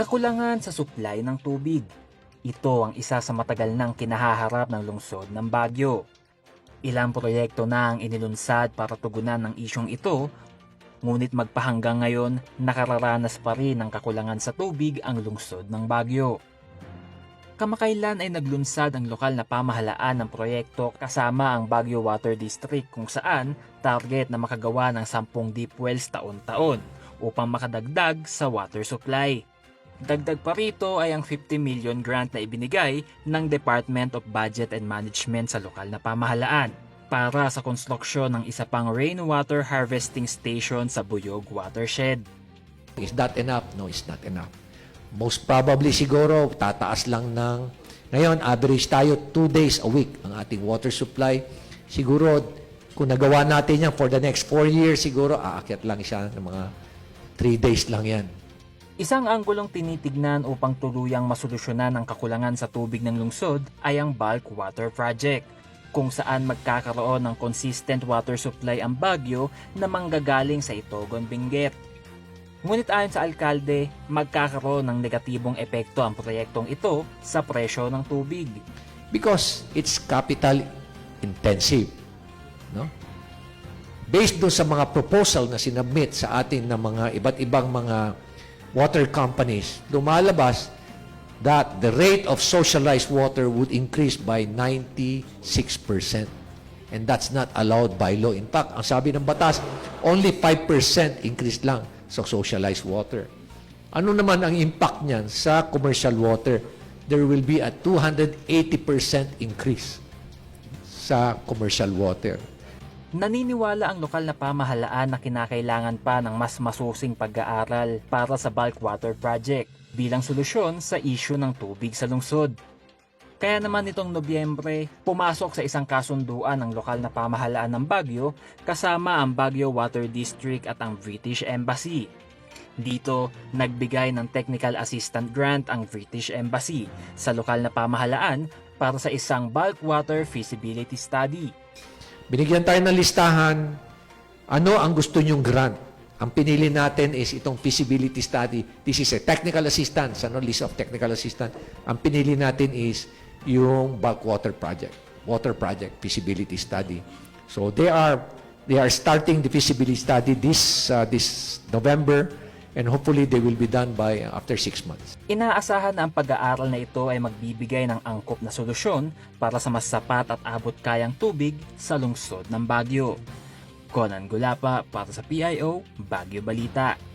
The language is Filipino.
Kakulangan sa supply ng tubig. Ito ang isa sa matagal nang kinahaharap ng lungsod ng Bagyo. Ilang proyekto na ang inilunsad para tugunan ng isyong ito, ngunit magpahanggang ngayon nakararanas pa rin ng kakulangan sa tubig ang lungsod ng Bagyo. Kamakailan ay naglunsad ang lokal na pamahalaan ng proyekto kasama ang Baguio Water District kung saan target na makagawa ng 10 deep wells taon-taon upang makadagdag sa water supply. Dagdag pa rito ay ang 50 million grant na ibinigay ng Department of Budget and Management sa lokal na pamahalaan para sa konstruksyon ng isa pang rainwater harvesting station sa Buyog Watershed. Is that enough? No, it's not enough. Most probably siguro, tataas lang ng, ngayon, average tayo 2 days a week ang ating water supply. Siguro, kung nagawa natin yan for the next 4 years, siguro, aakyat lang siya ng mga 3 days lang yan. Isang anggulong tinitignan upang tuluyang masolusyonan ang kakulangan sa tubig ng lungsod ay ang bulk water project, kung saan magkakaroon ng consistent water supply ang Baguio na manggagaling sa Itogon Benguet. Ngunit ayon sa alkalde, magkakaroon ng negatibong epekto ang proyektong ito sa presyo ng tubig. Because it's capital intensive. No? Based doon sa mga proposal na sinubmit sa atin ng mga iba't ibang mga water companies, lumalabas that the rate of socialized water would increase by 96%. And that's not allowed by law. In fact, ang sabi ng batas, only 5% increase lang sa socialized water. Ano naman ang impact niyan sa commercial water? There will be a 280% increase sa commercial water. Naniniwala ang lokal na pamahalaan na kinakailangan pa ng mas masusing pag-aaral para sa bulk water project bilang solusyon sa isyu ng tubig sa lungsod. Kaya naman nitong Nobyembre, pumasok sa isang kasunduan ng lokal na pamahalaan ng Baguio kasama ang Baguio Water District at ang British Embassy. Dito, nagbigay ng technical assistant grant ang British Embassy sa lokal na pamahalaan para sa isang bulk water feasibility study. Binigyan tayo ng listahan, ano ang gusto nyong grant? Ang pinili natin is itong feasibility study. This is a technical assistance, ano, list of technical assistance. Ang pinili natin is yung bulk water project, water project feasibility study. So they are they are starting the feasibility study this uh, this November and hopefully they will be done by uh, after six months. Inaasahan na ang pag-aaral na ito ay magbibigay ng angkop na solusyon para sa mas sapat at abot kayang tubig sa lungsod ng Baguio. Conan Gulapa para sa PIO, Baguio Balita.